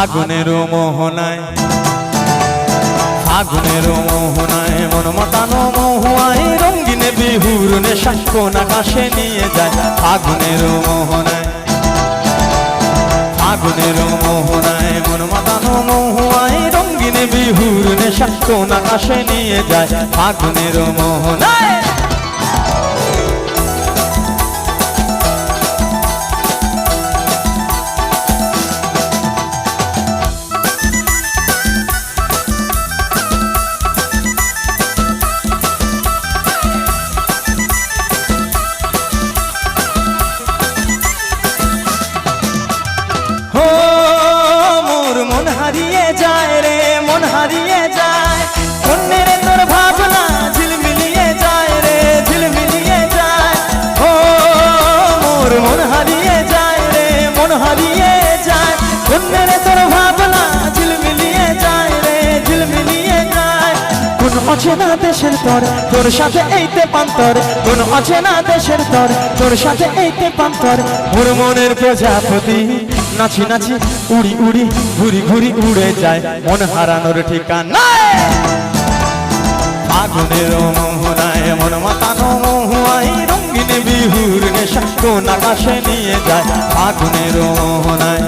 আগুনের মোহনায় আগুনের মোহনায় মন মাতানো মহুয়ায় রঙ্গিনে বিহুর নেশা কোন আকাশে নিয়ে যায়। আগুনের মোহনায় আগুনের মোহনায় মন মাতানো মহুয়ায় রঙ্গিনে বিহুর নেশা কোন আকাশে নিয়ে যায়। আগুনের মোহনায় অন্যের ঝিলমিলিয়ে যায় রে ঝিলমিলিয়ে যায় কোন অচেনা দেশের তর তোর সাথে এইতে পান্তর কোন অচেনা দেশের তর তোর সাথে এইতে পান্তর মোর মনের প্রজাপতি নাচি নাচি উড়ি উড়ি ঘুরি ঘুরি উড়ে যায় মন হারানোর ঠিকানা আগুনের মোহনায় মন মাতানো মোহুয়াই রঙ্গিন বিহুর নেশা কোন আকাশে নিয়ে যায়। আগুনের মোহনায়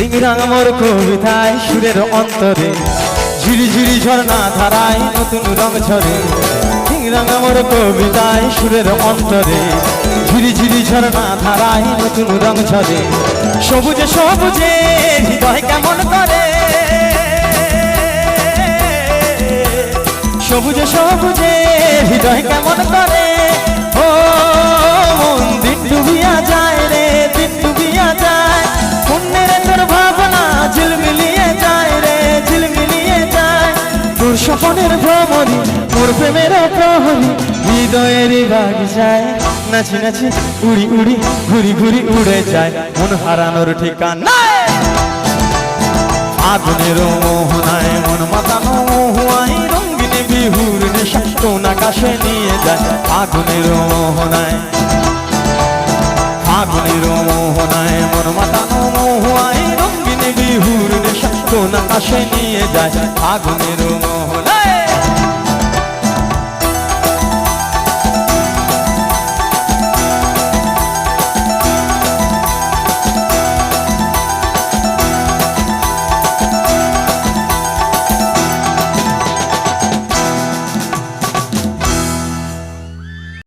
রিংরাং মোর কবিতায় সুরের অন্তরে। ঝিরি ঝিরি ঝর্ণা ধারায় নতুন রং ছড়ে রিংরাং মোর কবিতায় সুরের অন্তরে। ঝিরি ঝর্ণা ধারায় নতুন রং ছড়ে সবুজে সবুজে হৃদয় কেমন করে? সবুজে সবুজে হৃদয় কেমন করে? স্বপনের মোর প্রেমের প্রহরী, হৃদয়ের বাগিচায় নাচি নাচি, উড়ি উড়ি, ঘুরি ঘুরি উড়ে যায়। মন হারানোর ঠিকানা। আগুনের মোহনায় মন মাতানো মহুয়াই রঙ্গিন বিহুর নেশা কোন নিয়ে যায়। আগুনের মোহনায় আগুনের মোহনায় মন মাতানো মহুয়াই রঙ্গিন বিহুর নেশা কোন আকাশে নিয়ে যায়। আগুনের